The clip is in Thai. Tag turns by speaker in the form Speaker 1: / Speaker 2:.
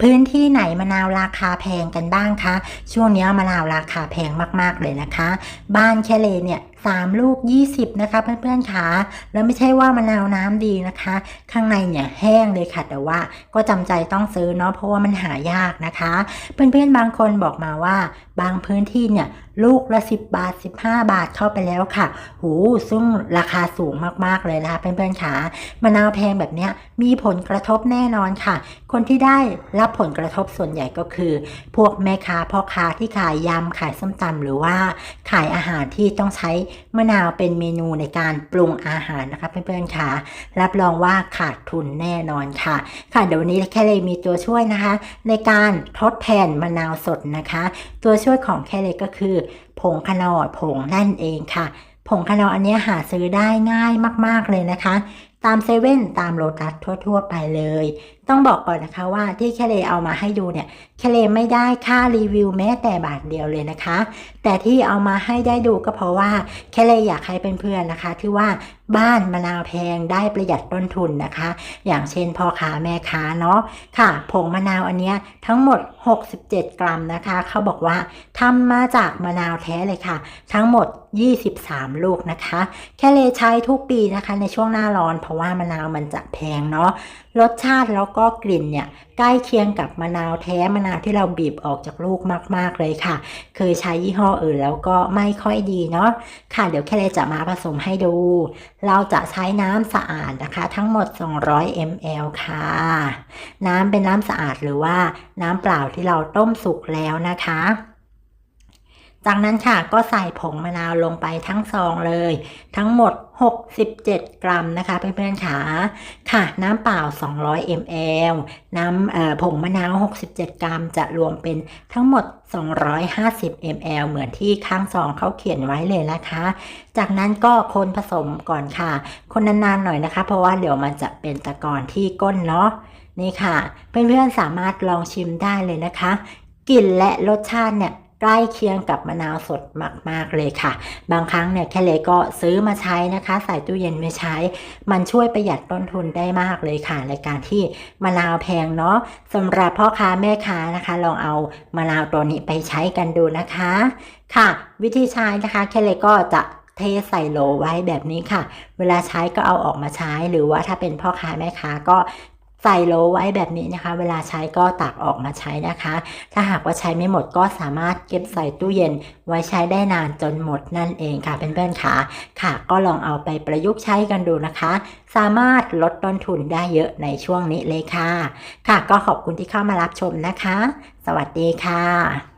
Speaker 1: พื้นที่ไหนมะนาวราคาแพงกันบ้างคะ ช่วงนี้มะนาวราคาแพงมากๆเลยนะคะ บ้านแคเลเนี่ย สามลูก 20 นะคะเพื่อนๆคะแล้วไม่ใช่ว่ามะนาวน้ำดีนะคะ ข้างในเนี่ยแห้งเลยค่ะ แต่ว่าก็จำใจต้องซื้อเนาะเพราะว่ามันหายากนะคะ เพื่อนๆบางคนบอกมาว่า บางพื้นที่เนี่ยลูกละ 10 บาท 15 บาทเข้าไปแล้วค่ะ หูซึ่งราคาสูงมากๆเลยนะคะเพื่อนๆคะมะนาวแพงแบบเนี้ยมีผลกระทบแน่นอนค่ะ คนที่ได้รับผลกระทบส่วนใหญ่ก็คือ พวกแม่ค้าพ่อค้าที่ขายยำขายส้มตำหรือว่าขายอาหารที่ต้องใช้มะนาวเป็นเมนูในการปรุงอาหารนะคะเพื่อนๆค่ะ รับรองว่าขาดทุนแน่นอนค่ะ ค่ะเดี๋ยววันนี้แค่เลยมีตัวช่วยนะคะ ในการทดแทนมะนาวสดนะคะ ตัวช่วยของแค่เลยก็คือ ผงขนอดผงนั่นเองค่ะ ผงขนอดอันนี้หาซื้อได้ง่ายมากๆเลยนะคะ ตามเซเว่นตามโลตัสทั่ว ๆ ไปเลยต้องบอกก่อนนะคะว่าที่แคเลเอามาให้ดูเนี่ยแคเลไม่ได้ค่ารีวิวแม้แต่บาทเดียวเลยนะคะ แต่ที่เอามาให้ได้ดูก็เพราะว่าแคเลอยากให้เพื่อนๆนะคะ ที่ว่าบ้านมะนาวแพงได้ประหยัดต้นทุนนะคะ อย่างเช่นพ่อค้าแม่ค้าเนาะค่ะ ผงมะนาวอันเนี้ยทั้งหมด 67 กรัมนะคะ เขาบอกว่าทำมาจากมะนาวแท้เลยค่ะ ทั้งหมด 23 ลูกนะคะ แค่เลใช้ทุกปีนะคะในช่วงหน้าร้อน เพราะว่ามะนาวมันจะแพงเนาะรสชาติแล้วก็กลิ่นเนี่ยใกล้เคียงกับมะนาวแท้มะนาวที่เราบีบออกจากลูกมาก ๆ เลยค่ะ เคยใช้ยี่ห้ออื่นแล้วก็ไม่ค่อยดีเนาะค่ะเดี๋ยวแค่เลจะมาผสมให้ดู เราจะใช้น้ำสะอาดนะคะ ทั้งหมด 200 ml ค่ะ น้ำเป็นน้ำสะอาดหรือว่าน้ำเปล่าที่เราต้มสุกแล้วนะคะ จากนั้นค่ะก็ใส่ผงมะนาวลงไปทั้งซองเลย ทั้งหมด 67 กรัมนะคะเพื่อนๆค่ะค่ะ น้ำเปล่า 200 ml น้ำผงมะนาว 67 กรัม จะรวมเป็นทั้งหมด 250 ml เหมือนที่ข้างซองเขาเขียนไว้เลยนะคะ จากนั้นก็คนผสมก่อนค่ะ คนนานๆหน่อยนะคะ เพราะว่าเดี๋ยวมันจะเป็นตะกอนที่ก้นเนาะนี่ค่ะ เพื่อนๆสามารถลองชิมได้เลยนะคะกลิ่นและรสชาติเนี่ย ใกล้เคียงกับมะนาวสดมาก ๆ เลยค่ะ บางครั้งเนี่ยแค่เลก็ซื้อมาใช้นะคะ ใส่ตู้เย็นไว้ใช้ มันช่วยประหยัดต้นทุนได้มากเลยค่ะในการที่มะนาวแพงเนาะสำหรับพ่อค้าแม่ค้านะคะ ลองเอามะนาวตัวนี้ไปใช้กันดูนะคะ ค่ะ วิธีใช้นะคะแค่เลก็จะเทใส่โหลไว้แบบนี้ค่ะ เวลาใช้ก็เอาออกมาใช้ หรือว่าถ้าเป็นพ่อค้าแม่ค้าก็ ใส่โหลไว้แบบนี้นะคะ เวลาใช้ก็ตักออกมาใช้นะคะ ถ้าหากว่าใช้ไม่หมดก็สามารถเก็บใส่ตู้เย็นไว้ใช้ได้นานจนหมดนั่นเองค่ะเพื่อนๆค่ะค่ะ ก็ลองเอาไปประยุกต์ใช้กันดูนะคะ สามารถลดต้นทุนได้เยอะในช่วงนี้เลยค่ะ ค่ะก็ขอบคุณที่เข้ามารับชมนะคะ สวัสดีค่ะ